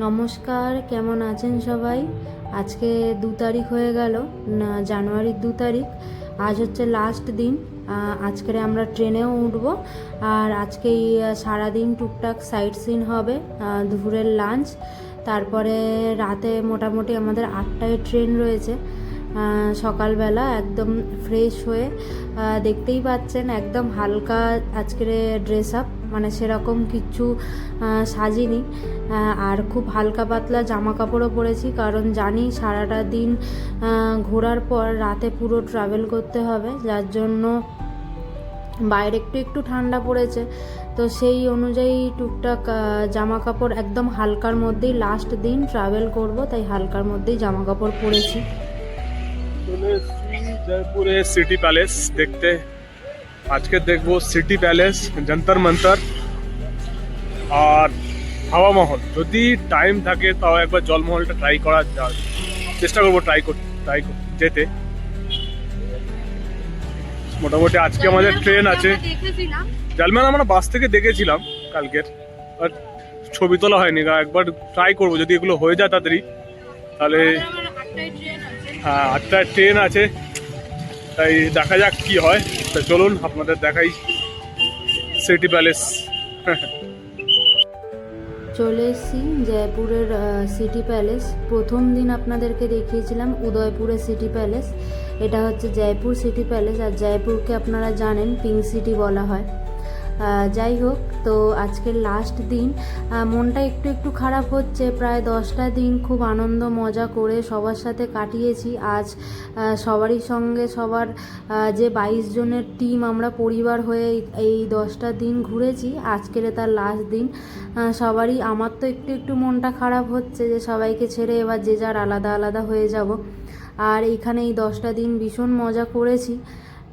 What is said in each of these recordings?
নমস্কার, কেমন আছেন সবাই? আজকে দু তারিখ হয়ে গেল জানুয়ারির দু তারিখ। আজ হচ্ছে লাস্ট দিন আজকের আমরা ট্রেনেও উঠবো। আর আজকে সারাদিন টুকটাক সাইট সিন হবে দুপুরের লাঞ্চ তারপরে রাতে মোটামুটি আমাদের আটটায় ট্রেন রয়েছে। সকালবেলা একদম ফ্রেশ হয়ে দেখতেই পাচ্ছেন, একদম হালকা আজকের ড্রেস আপ মানে সেরকম আহ, সাজিনি। আর খুব হালকা পাতলা জামা কাপড়ও পরেছি কারণ জানি সারাটা দিন ঘোরার পর রাতে পুরো ট্রাভেল করতে হবে যার জন্য বাইরে একটু একটু ঠান্ডা পড়েছে। তো সেই অনুযায়ী টুকটাক জামা কাপড় একদম হালকার মধ্যেই লাস্ট দিন ট্রাভেল করব তাই হালকার মধ্যেই জামা কাপড় পরেছি জয়পুরে সিটি প্যালেস দেখতে। আজকে দেখব সিটি প্যালেস যন্তর মন্তর আর হাওয়া মহল। যদি টাইম থাকে তাও একবার জলমহলটা ট্রাই করা যায় চেষ্টা করব ট্রাই করতে ট্রাই যেতে। মোটামুটি আজকে আমাদের ট্রেন আছে। জালম্যান আমরা বাস থেকে দেখেছিলাম কালকের আর ছবি তোলা হয়নি। একবার ট্রাই করব যদি এগুলো হয়ে যায় তাড়াতাড়ি। তাহলে হ্যাঁ আটটায় ট্রেন আছে। তাই দেখা যাক কি হয়। চলুন, আপনাদের দেখাই সিটি প্যালেস। চলে এসেছি জয়পুরের সিটি প্যালেস। প্রথম দিন আপনাদেরকে দেখিয়েছিলাম উদয়পুরের সিটি প্যালেস। এটা হচ্ছে জয়পুর সিটি প্যালেস। আর জয়পুরকে আপনারা জানেন, পিঙ্ক সিটি বলা হয়। যাই হোক, তো আজকের লাস্ট দিন মনটা একটু একটু খারাপ হচ্ছে। প্রায় দশটা দিন খুব আনন্দ, মজা করে সবার সাথে কাটিয়েছি। আজ সবারই সঙ্গে সবার যে বাইশ জনের টিম আমরা পরিবার হয়ে এই- দশটা দিন ঘুরেছি, আজকের তার লাস্ট দিন সবারই আমার তো একটু একটু মনটা খারাপ হচ্ছে যে সবাইকে ছেড়ে এবার যে যার আলাদা আলাদা হয়ে যাব। আর এখানে এই দশটা দিন ভীষণ মজা করেছি।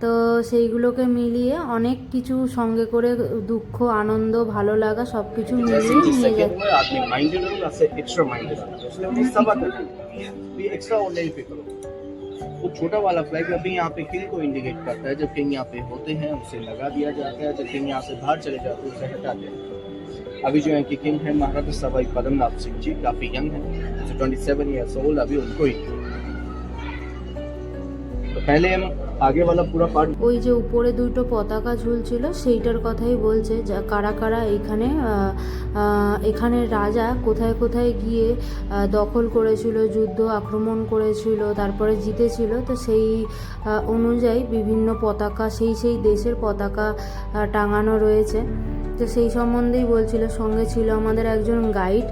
তো সেইগুলোকে মিলিয়ে অনেক কিছু সঙ্গে করে দুঃখ আনন্দ ভালো লাগা সব কিছু जैसे মিলিয়ে कि নিয়ে सेकंड যাচ্ছি में आदमी माइंडेड होगा से एक्स्ट्रा माइंडेड होगा उसने अपनी सभा करनी भी एक्स्ट्रा ऑर्डिनरी पे करो वो छोटा वाला फ्लैग अभी यहाँ पे किंग को इंडिकेट करता है जब किंग यहाँ पे होते हैं उसे लगा दिया जाता है जब किंग यहाँ से बाहर चले जाते हैं उसे हटा दिया जाता है अभी जो है कि किंग है महाराजा सवाई पदमनाभ सिंह जी काफी यंग है ट्वेंटी सेवन ईयर्स ओल्ड अभी उनको ही तो पहले हम आगे वाला पूरा पार्ट ওই যে উপরে দুটো পতাকা ঝুলছিল সেইটার কথাই বলছে যা কারা কারা এখানে আহ, আহ, এখানের রাজা কোথায় কোথায় গিয়ে আহ, দখল করেছিল যুদ্ধ আক্রমণ করেছিল তারপরে জিতেছিল তো সেই আহ, অনুযায়ী বিভিন্ন পতাকা সেই সেই দেশের পতাকা আহ, টাঙানো রয়েছে তো সেই সম্বন্ধেই বলছিল সঙ্গে ছিল আমাদের একজন গাইড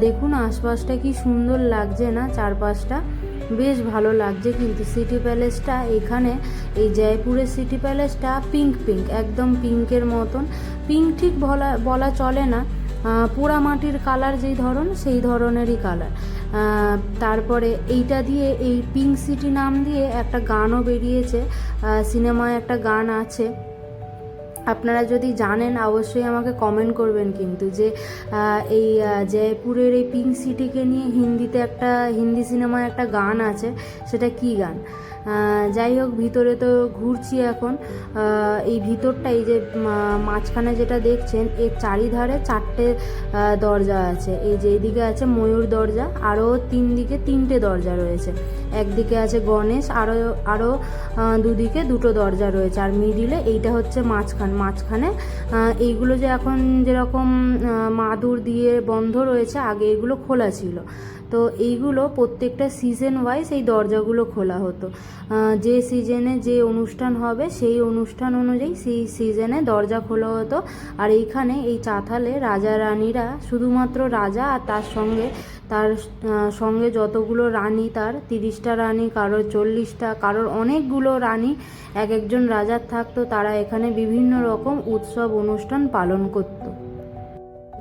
দেখুন আশপাশটা কি সুন্দর লাগছে না চারপাশটা বেশ ভালো লাগছে কিন্তু সিটি প্যালেসটা এখানে, এই জয়পুরের সিটি প্যালেসটা পিঙ্ক পিঙ্ক একদম পিঙ্কের মতন। পিঙ্ক ঠিক বলা বলা চলে না। পোড়া মাটির কালার যেই ধরন, সেই ধরনেরই কালার তারপরে এইটা দিয়ে, এই পিঙ্ক সিটি নাম দিয়ে একটা গানও বেরিয়েছে। সিনেমায় একটা গান আছে। আপনারা যদি জানেন, অবশ্যই আমাকে কমেন্ট করবেন কিন্তু যে এই জয়পুরের এই পিঙ্ক সিটিকে নিয়ে হিন্দিতে একটা, হিন্দি সিনেমায় একটা গান আছে, সেটা কি গান? যাই হোক, ভিতরে তো ঘুরছি এখন। এই ভিতরটা, এই যে মাঝখানে যেটা দেখছেন, এর চারিধারে চারটে দরজা আছে। এই যে এইদিকে আছে ময়ূর দরজা আরও তিন দিকে তিনটে দরজা রয়েছে। একদিকে আছে গণেশ আরও আরও দুদিকে দুটো দরজা রয়েছে। আর মিডিলে এইটা হচ্ছে মাঝখান। মাঝখানে এইগুলো যে এখন যেরকম মাদুর দিয়ে বন্ধ রয়েছে, আগে এগুলো খোলা ছিল। তো এইগুলো প্রত্যেকটা সিজন ওয়াইজ এই দরজাগুলো খোলা হতো। যে সিজনে যে অনুষ্ঠান হবে, সেই অনুষ্ঠান অনুযায়ী সেই সিজনে দরজা খোলা হতো। আর এইখানে এই চাতালে রাজা রানীরা শুধুমাত্র রাজা আর তার সঙ্গে তার সঙ্গে যতগুলো রানী, তার তিরিশটা রানী, কারোর চল্লিশটা, কারোর অনেকগুলো রানী, এক একজন রাজার থাকতো। তারা এখানে বিভিন্ন রকম উৎসব অনুষ্ঠান পালন করতো।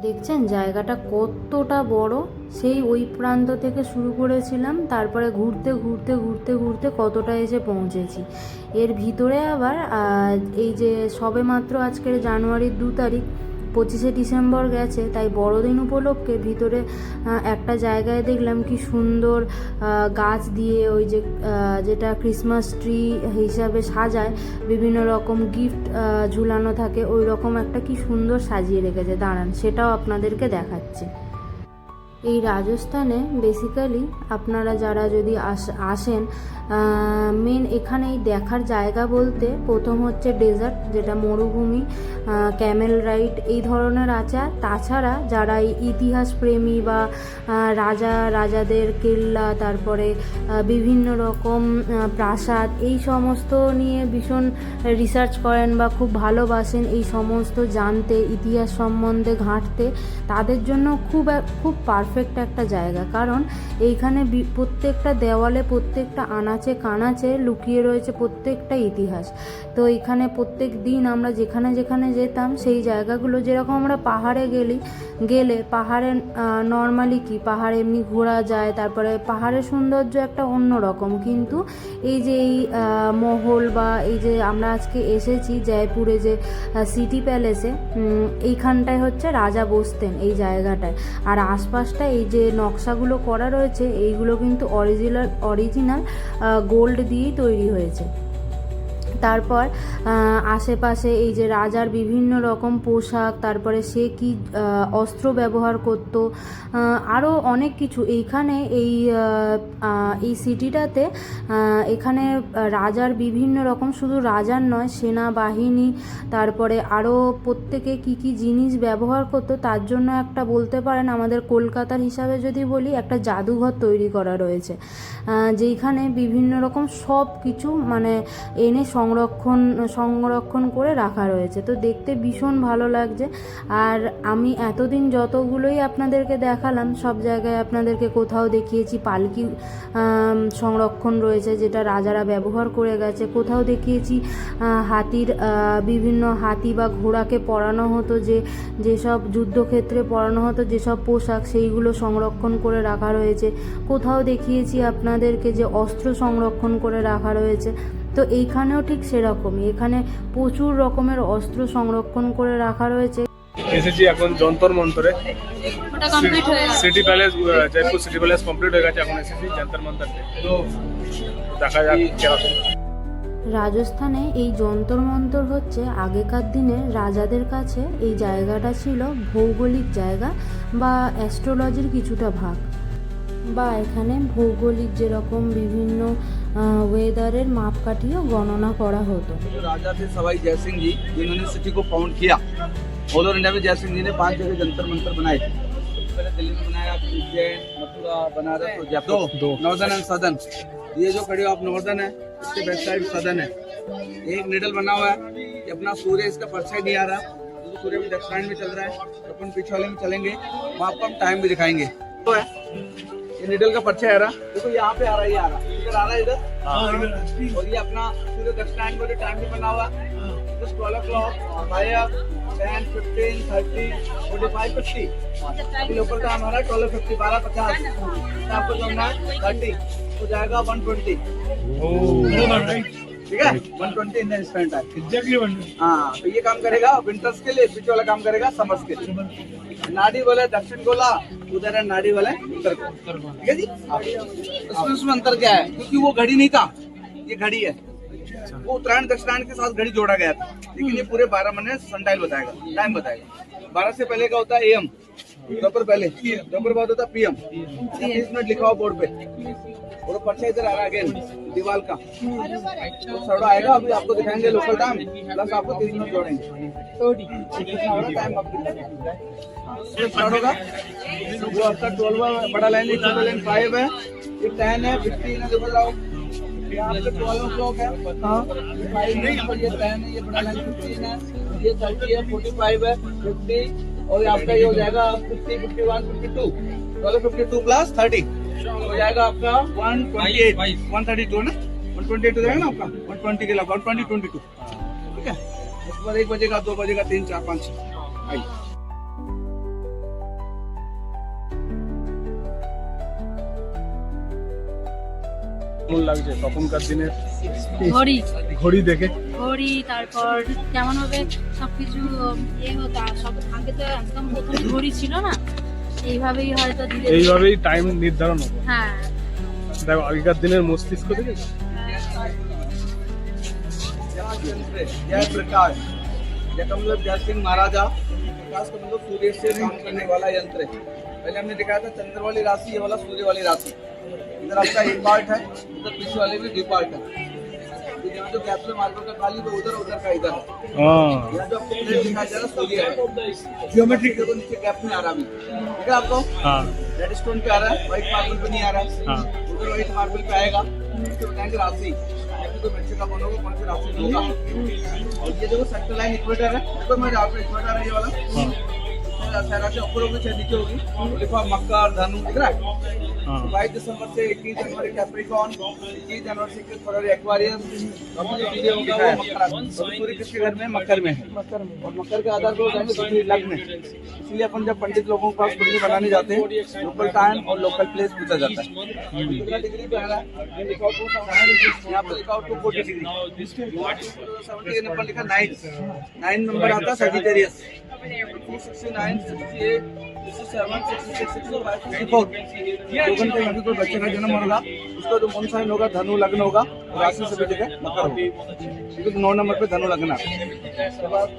দেখছেন জায়গাটা কতটা বড়? সেই ওই প্রান্ত থেকে শুরু করেছিলাম, তারপরে ঘুরতে ঘুরতে ঘুরতে ঘুরতে কতটা এসে পৌঁছেছি। এর ভিতরে আবার এই যে সবে মাত্র আজকের জানুয়ারির দু তারিখ পঁচিশে ডিসেম্বর গেছে, তাই বড়দিন উপলক্ষে ভিতরে একটা জায়গায় দেখলাম কি সুন্দর গাছ দিয়ে ওই যে যেটা ক্রিসমাস ট্রি হিসাবে সাজায়, বিভিন্ন রকম গিফট ঝুলানো থাকে, ওই রকম একটা কি সুন্দর সাজিয়ে রেখেছে। দাঁড়ান, সেটাও আপনাদেরকে দেখাচ্ছি। এই রাজস্থানে বেসিক্যালি আপনারা যারা যদি আস- আসেন মেন এখানেই দেখার জায়গা বলতে প্রথম হচ্ছে ডেজার্ট যেটা মরুভূমি ক্যামেল রাইড এই ধরনের আছে। তাছাড়া যারা এই ইতিহাস প্রেমী বা রাজা, রাজাদের কেল্লা, তারপরে বিভিন্ন রকম প্রাসাদ, এই সমস্ত নিয়ে ভীষণ রিসার্চ করেন বা খুব ভালোবাসেন এই সমস্ত জানতে, ইতিহাস সম্বন্ধে ঘাঁটতে। তাদের জন্য খুব খুব পারফেক্ট একটা জায়গা। কারণ এইখানে প্রত্যেকটা দেওয়ালে প্রত্যেকটা আনাচে কানাচে লুকিয়ে রয়েছে প্রত্যেকটা ইতিহাস। তো এইখানে প্রত্যেক দিন আমরা যেখানে যেখানে যেতাম, সেই জায়গাগুলো যেরকম আমরা পাহাড়ে গেলি গেলে পাহাড়ে নর্মালি কি পাহাড়ে এমনি ঘোরা যায়, তারপরে পাহাড়ের সৌন্দর্য একটা অন্য রকম। কিন্তু এই যে এই মহল বা এই যে আমরা আজকে এসেছি জয়পুরে যে সিটি প্যালেসে এইখানটায় হচ্ছে রাজা বসতেন এই জায়গাটায়। আর আশপাশটা এই যে নকশাগুলো করা রয়েছে, এইগুলো কিন্তু অরিজিনাল অরিজিনাল গোল্ড দিয়েই তৈরি হয়েছে। তারপর আশেপাশে এই যে রাজার বিভিন্ন রকম পোশাক, তারপরে সে কি অস্ত্র ব্যবহার করত আরও অনেক কিছু। এইখানে এই এই সিটিটাতে এখানে রাজার বিভিন্ন রকম, শুধু রাজার নয়, সেনাবাহিনী, তারপরে আরও প্রত্যেকে কি কি জিনিস ব্যবহার করতো, তার জন্য একটা বলতে পারেন আমাদের কলকাতার হিসাবে যদি বলি, একটা জাদুঘর তৈরি করা রয়েছে। যেইখানে বিভিন্ন রকম সব কিছু মানে এনে সংরক্ষণ সংরক্ষণ করে রাখা রয়েছে। তো দেখতে ভীষণ ভালো লাগছে। আর আমি এতদিন যতগুলোই আপনাদেরকে দেখালাম, সব জায়গায় আপনাদেরকে কোথাও দেখিয়েছি। পালকি সংরক্ষণ রয়েছে, যেটা রাজারা ব্যবহার করে গেছে। কোথাও দেখিয়েছি হাতির বিভিন্ন হাতি বা ঘোড়াকে পরানো হতো, যে, যেসব যুদ্ধক্ষেত্রে পরানো হতো, যেসব পোশাক, সেইগুলো সংরক্ষণ করে রাখা রয়েছে। কোথাও দেখিয়েছি আপনাদেরকে যে, অস্ত্র সংরক্ষণ করে রাখা রয়েছে। তো এইখানেও ঠিক সেরকমই। এখানে প্রচুর রকমের অস্ত্র সংরক্ষণ করে রাখা রয়েছে। এসেছি এখন যন্তর মন্তরে। ওটা কমপ্লিট গেছে। City palace Jaipur city palace complete হয়ে গেছে এখন এসেছি যন্তর মন্তর তো দেখা যাক কীরকম। রাজস্থানে এই যন্তর মন্তর হচ্ছে আগেকার দিনে রাজাদের কাছে এই জায়গাটা ছিল ভৌগোলিক জায়গা বা অ্যাস্ট্রোলজির কিছুটা ভাগ। বা এখানে ভৌগোলিক যেরকম বিভিন্ন ওয়েদারের মাপকাঠিও গণনা করা হতো जो राजा थे सवाई जयसिंह जी जिन्होंने सिटी को फाउंड किया ऑल ओवर इंडिया में जयसिंह जी ने पांच जगह जंतर मंतर बनाए थे सबसे पहले दिल्ली में बनाया फिर उज्जैन मथुरा बनारस और जयपुर दो। नॉर्दर्न एंड सदर्न ये जो खड़े हो आप नॉर्दर्न है इसके बैक साइड सदर्न है एक निडल बना हुआ है कि अपना सूर्य इसका परछाई नहीं आ रहा क्योंकि सूर्य भी दक्षिणायन में चल रहा है तो अपन पीछे वाले में चलेंगे वहाँ आपको हम टाइम भी दिखाएंगे तो है ये निडल का पर्चा आ रहा? देखो यहाँ पे आ रहा है ये आ रहा है। इधर आ रहा है इधर। और ये अपना सूर्य दक्षिणायन जो टाइम भी बना हुआ just twelve o'clock five ten fifteen thirty forty five fifty अभी लोकल टाइम हमारा ट्वेल्व फिफ्टी बारह पचास। तो आपको जो है थर्टी तो जाएगा वन ट्वेंटी ठीक है? One twenty Indian standard time हाँ तो ये काम करेगा विंटर्स के लिए पीछे वाला काम करेगा समर्स के लिए। नाड़ी वाले दक्षिण गोला उधर है नाड़ी वाले उत्तर को ठीक है जी? इसमें उसमें अंतर क्या है? क्योंकि वो घड़ी नहीं था ये घड़ी है। वो उत्तरायण दक्षिणायण के साथ घड़ी जोड़ा गया था। लेकिन ये पूरे बारह महीने सनटाइल बताएगा टाइम बताएगा। बारह से पहले का होता है एम दोपहर पहले। दोपहर बाद होता पीएम मिनट लिखा बोर्ड पे। और पर्चा इधर आ रहा है अगेन दीवार का। तो आएगा अभी आपको दिखाएँगे लोकल टाइम प्लस आपको तीस मिनट जोड़ेंगे। कितना रहा टाइम आपको स्टार्ट होगा। वो आपका ट्वेल्व बड़ा लाइन एक छोटा लाइन फाइव है। ये टेन है फिफ्टीन है देखो जाओ। यहाँ पे ट्वेल्व क्लॉक है। फाइव है ये टेन है ये बड़ा लाइन फिफ्टीन है। ये थर्टी है फोर्टी फाइव है फिफ्टी और ये आपका ये हो जाएगा fifty fifty one fifty two twelve fifty two plus thirty हो जाएगा आपका one twenty eight one thirty two ना वन ट्वेंटी एट हो जाएगा ना आपका वन ट्वेंटी के अलावा वन ट्वेंटी ट्वेंटी टू ठीक है उसके बाद एक बजेगा दो बजेगा तीन चार पाँच छः आइए কেমন লাগছে তখনকার দিনের ঘড়ি ঘড়ি দেখে ঘড়ি তারপর কেমন ভাবে সবকিছু ইয়ে হতো আর সব আগে তো একদম প্রথম ঘড়ি ছিল না এইভাবেই হয়তো ধীরে ধীরে এইভাবেই টাইম নির্ধারণ হতো হ্যাঁ দেখো আগেকার দিনের মস্তিষ্ক থেকে जय प्रकाश जय का मतलब जय सिंह महाराजा प्रकाश का मतलब सूर्य से काम करने वाला यंत्र है पहले हमने दिखाया था चंद्र वाली राशि ये वाला सूर्य वाली राशि इधर आपका एक पार्ट है उधर पीछे वाले में डी पार्ट है ये जो गैप में मार्बल का खाली वो उधर उधर का इधर। है। हाँ यहाँ जो आपको प्लेट दिखाई दे रहा है सूर्य देखो नीचे गैप में आ रहा अभी। ठीक है आपको? हाँ। रेड स्टोन पे आ रहा है व्हाइट मार्बल पे नहीं आ रहा है। हाँ। उधर व्हाइट मार्बल पे आएगा। इसके बताएँगे राशि। तो बच्चे का बनोगे कौन सी राशि होगा। और ये देखो सेंटर लाइन इक्वेटर है। देखो मैं जहाँ इक्वेटर है ये वाला। हाँ होगी। मक्का और धनु दिख रहा है। हाँ बाईस दिसंबर से इक्कीस जनवरी कैप्रिकॉन इक्कीस जनवरी से इक्कीस फरवरी एक्वारियस और होगा वो मकर और किसके घर में? मकर में। है और मकर के आधार पर जाएँगे दूसरी लग्न इसलिए अपन जब पंडित लोगों के पास कुंडली बनाने जाते हैं लोकल टाइम और लोकल प्लेस पूछा जाता है। डिग्री पे आ रहा है। ये लिखा हुआ 270 यहाँ पे लिखा टू फोर्टी डिग्री। लिखा नाइन नाइन नंबर आता है सेजिटेरियस टू सिक्सटी नाइन कोई बच्चे का जन्म होगा उसका जो मून साइन होगा धनु लग्न होगा राशि सभी जगह मकर होगा। क्योंकि नौ नंबर पे धनु लग्न है।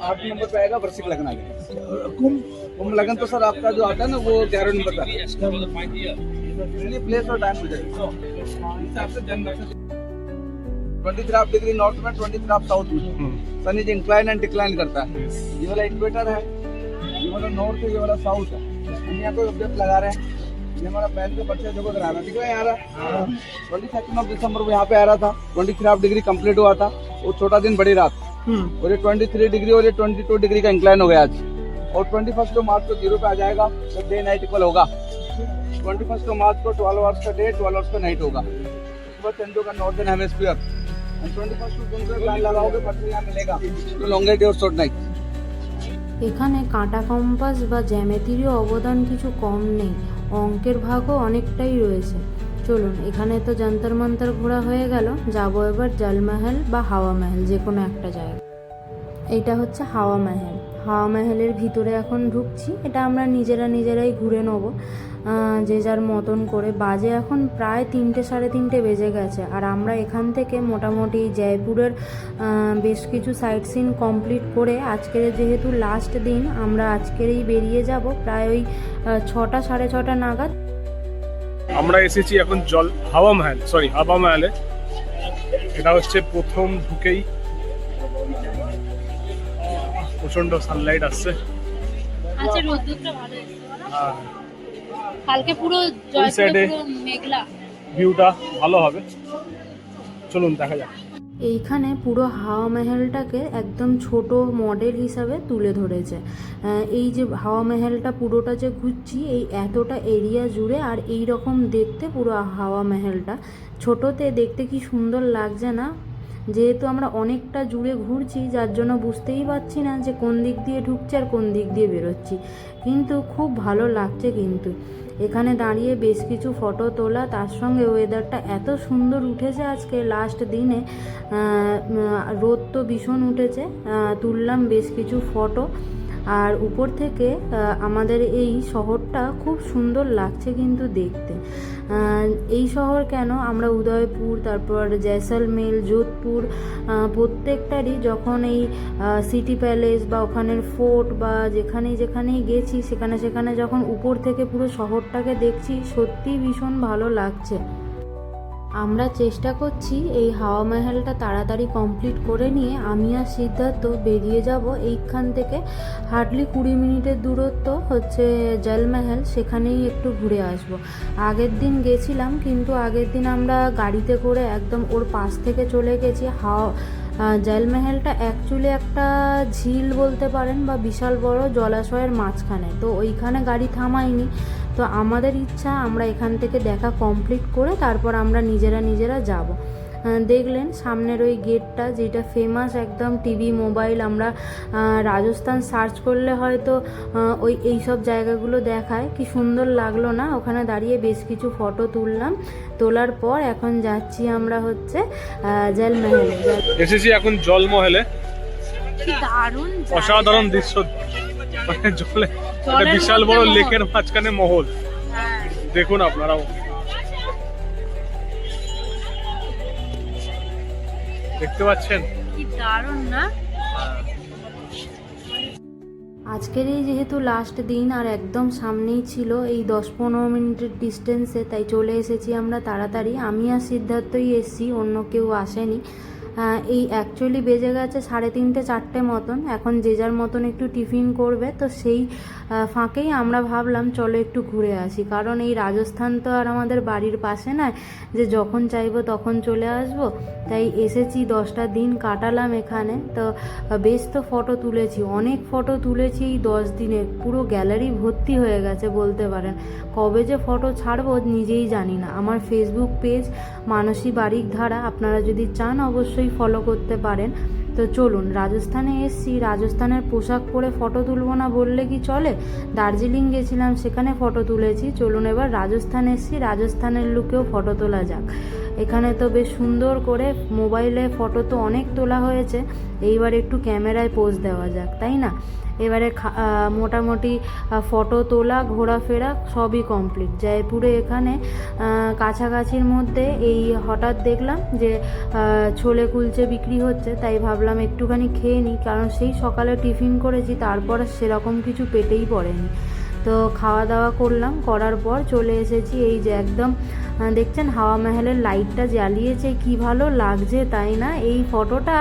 आठ नंबर पे आएगा वृश्चिक लग्न कुंभ कुंभ लग्न तो सर आपका जो आता है ना वो ग्यारह नंबर का इसलिए प्लेस और time twenty three half degree north में ट्वेंटी थ्री हाफ़ साउथ में। हम्म, Sunny ji incline and decline करता है। ये वाला इक्वेटर है। ये वाला नॉर्थ है ये वाला साउथ है। यहाँ कोई ऑब्जेक्ट लगा रहे हैं। ये हमारा का करा रहा है। दिख रहा है यहाँ ट्वेंटी सेकंड ऑफ़ दिसंबर को यहाँ पे आ रहा था। Twenty three half degree complete हुआ था। वो छोटा दिन बड़ी रात। हम्म, और ये ट्वेंटी थ्री डिग्री और ये ट्वेंटी टू डिग्री का इंक्लाइन हो गया आज। और ट्वेंटी फ़र्स्ट को मार्च को ज़ीरो पे आ जाएगा तो डे नाइट इक्वल होगा। ट्वेंटी फ़र्स्ट को मार्च को ट्वेल्व आवर्स का डे ट्वेल्व आवर्स का नाइट होगा। बाद चंद्र का नॉर्दर्न हेमिस्फीयर ट्वेंटी फ़र्स्ट को प्लान लगाओगे यहाँ मिलेगा। तो लॉन्गर डे और शॉर्ट नाइट এখানে কাঁটা কম্পাস বা জ্যামিতিরও অবদান কিছু কম নেই, অঙ্কের ভাগও অনেকটাই রয়েছে। চলুন, এখানে তো যন্তর মন্তর ঘোরা হয়ে গেল। যাব এবার জলমহল বা হাওয়া মহল, যে কোনো একটা জায়গা এটা হচ্ছে হাওয়া মহল। হাওয়া মহলের ভিতরে এখন ঢুকছি, এটা আমরা নিজেরা নিজেরাই ঘুরে নেব। যে যার মতন করে। বাজে এখন প্রায় তিনটে সাড়ে তিনটে বেজে গেছে। আর আমরা এখান থেকে মোটামুটি জয়পুরের বেশ কিছু সাইট সিন কমপ্লিট করে আজকের যেহেতু লাস্ট দিন আমরা আজকেরই বেরিয়ে যাব প্রায় ওই ছটা সাড়ে ছটা নাগাদ। আমরা এসেছি এখন জল হাওয়া মহল সরি হাওয়া মহলে। এটা হচ্ছে প্রথম ঢুকেই। প্রচণ্ড সানলাইট আসছে। আচ্ছা রোদ্দুরটা ভালো? আর কালকে পুরো জয়পুরে পুরো মেঘলা। ভিউটা ভালো হবে। চলুন দেখা যাক। এইখানে পুরো হাওয়া মহলটাকে একদম ছোট মডেল হিসাবে তুলে ধরেছে। এই যে হাওয়া মহলটা পুরোটা যে ঘুরছি এই এতটা এরিয়া জুড়ে আর এই রকম দেখতে পুরো হাওয়া মহলটা। ছোটোতে দেখতে কি সুন্দর লাগছে না? যেহেতু আমরা অনেকটা জুড়ে ঘুরছি যার জন্য বুঝতেই পারছি না যে কোন দিক দিয়ে ঢুকছি আর কোন দিক দিয়ে বেরোচ্ছি। কিন্তু খুব ভালো লাগছে কিন্তু। এখানে দাঁড়িয়ে বেশ কিছু ফটো তোলা, তার সঙ্গে ওয়েদারটা এত সুন্দর উঠেছে আজকে। লাস্ট দিনে রোদ তো ভীষণ উঠেছে তুললাম বেশ কিছু ফটো। আর উপর থেকে আমাদের এই শহরটা খুব সুন্দর লাগছে কিন্তু দেখতে। এই শহর কেন? আমরা উদয়পুর, তারপর জয়সলমেল যোধপুর প্রত্যেকটারই যখন এই সিটি প্যালেস বা ওখানের ফোর্ট বা যেখানেই যেখানেই গেছি, সেখানে সেখানে যখন উপর থেকে পুরো শহরটাকে দেখছি, সত্যিই ভীষণ ভালো লাগছে। আমরা চেষ্টা করছি এই হাওয়া মহলটা তাড়াতাড়ি কমপ্লিট করে নিয়ে আমি আর সিদ্ধার্থ বেরিয়ে যাব এইখান থেকে। হার্ডলি কুড়ি মিনিটের দূরত্ব হচ্ছে জলমহল সেখানেই একটু ঘুরে আসব। আগের দিন গেছিলাম, কিন্তু আগের দিন আমরা গাড়িতে করে একদম ওর পাশ থেকে চলে গেছি হাওয়া জলমহলটা অ্যাকচুয়ালি একটা ঝিল বলতে পারেন বা বিশাল বড় জলাশয়ের মাঝখানে। তো ওইখানে গাড়ি থামাইনি তো আমাদের ইচ্ছা আমরা এখান থেকে দেখা কমপ্লিট করে তারপর আমরা নিজেরা নিজেরা যাব। দেখলেন সামনের ওই গেটটা যেটা ফেমাস একদম টিভি মোবাইল আমরা রাজস্থান সার্চ করলে হয়তো ওই এই সব জায়গাগুলো দেখায়। কি সুন্দর লাগল না? ওখানে দাঁড়িয়ে বেশ কিছু ফটো তুললাম। তোলার পর এখন যাচ্ছি আমরা হচ্ছে জলমহলে। এসেছি এখন জলমহলে। কি দারুণ অসাধারণ দৃশ্য। মানে জলে একটা বিশাল বড় মহল। লেকের মাঝখানে মহল। হ্যাঁ। দেখুন আপনারাও। দেখতে পাচ্ছেন? কি দারুণ না? আজকের এই যেহেতু লাস্ট দিন আর একদম সামনেই ছিল এই দশ পনেরো মিনিটের ডিস্টেন্সে তাই চলে এসেছি আমরা তাড়াতাড়ি। আমি আর সিদ্ধার্থই এসেছি অন্য কেউ আসেনি। এই অ্যাকচুয়ালি বেজে গেছে সাড়ে তিনটে, চারটে মতন। এখন যে যার মতন একটু টিফিন করবে, তো সেই ফাঁকেই আমরা ভাবলাম চলো একটু ঘুরে আসি। কারণ এই রাজস্থান তো আর আমাদের বাড়ির পাশে নয়, যে যখন চাইব তখন চলে আসব। তাই এসেছি, দশটা দিন কাটালাম এখানে। তো বেশ তো ফটো তুলেছি। অনেক ফটো তুলেছি এই দশ দিনে। পুরো গ্যালারি ভর্তি হয়ে গেছে বলতে পারেন। কবে যে ফটো ছাড়বো নিজেই জানি না। আমার ফেসবুক পেজ মানসী বারিক ধারা, আপনারা যদি চান অবশ্যই ফলো করতে পারেন। তো চলুন, রাজস্থানে এসছি, রাজস্থানের পোশাক পরে ফটো তুলবো না বললে কি চলে? দার্জিলিং গেছিলাম, সেখানে ফটো তুলেছি। চলুন এবার রাজস্থান এসছি, রাজস্থানের লুকেও ফটো তোলা যাক। এখানে তো বেশ সুন্দর করে মোবাইলে ফটো তো অনেক তোলা হয়েছে। এইবার একটু ক্যামেরায় পোজ দেওয়া যাক, তাই না? এবারে মোটামুটি ফটো তোলা, ঘোরাফেরা সবই কমপ্লিট জয়পুরে এখানে কাছাকাছির মধ্যে এই হঠাৎ দেখলাম যে ছোলে কুলচে বিক্রি হচ্ছে, তাই ভাবলাম একটুখানি খেয়ে নিই কারণ সেই সকালে টিফিন করেছি, তারপর সেরকম কিছু পেটেই পড়েনি। তো খাওয়া দাওয়া করলাম, করার পর চলে এসেছি এই যে একদম দেখছেন হাওয়া মহলের লাইটটা জ্বালিয়েছে, কি ভালো লাগছে তাই না? এই ফটোটা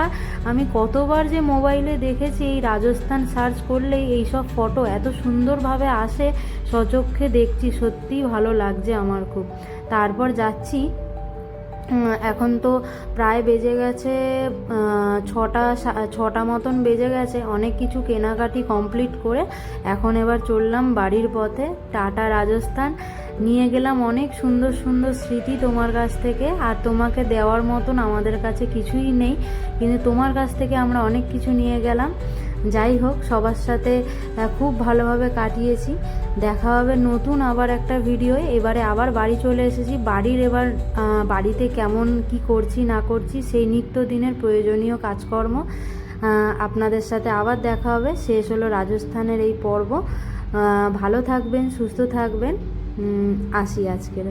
আমি কতবার যে মোবাইলে দেখেছি, এই রাজস্থান সার্চ করলেই এইসব ফটো এত সুন্দরভাবে আসে সচক্ষে দেখছি, সত্যিই ভালো লাগছে আমার খুব। তারপর যাচ্ছি এখন তো প্রায় বেজে গেছে ছটা ছটা মতন বেজে গেছে, অনেক কিছু কেনাকাটি কমপ্লিট করে এখন এবার চললাম বাড়ির পথে, টাটা রাজস্থান। নিয়ে গেলাম অনেক সুন্দর সুন্দর স্মৃতি তোমার কাছ থেকে, আর তোমাকে দেওয়ার মতন আমাদের কাছে কিছুই নেই, কিন্তু তোমার কাছ থেকে আমরা অনেক কিছু নিয়ে গেলাম। যাই হোক, সবার সাথে খুব ভালোভাবে কাটিয়েছি। দেখা হবে নতুন আবার একটা ভিডিও এবারে আবার বাড়ি চলে এসেছি। বাড়ির এবার বাড়িতে কেমন কি করছি, না করছি, সেই নিত্য দিনের প্রয়োজনীয় কাজকর্ম আপনাদের সাথে আবার দেখা হবে। শেষ হলো রাজস্থানের এই পর্ব। ভালো থাকবেন, সুস্থ থাকবেন। আসি আজকের।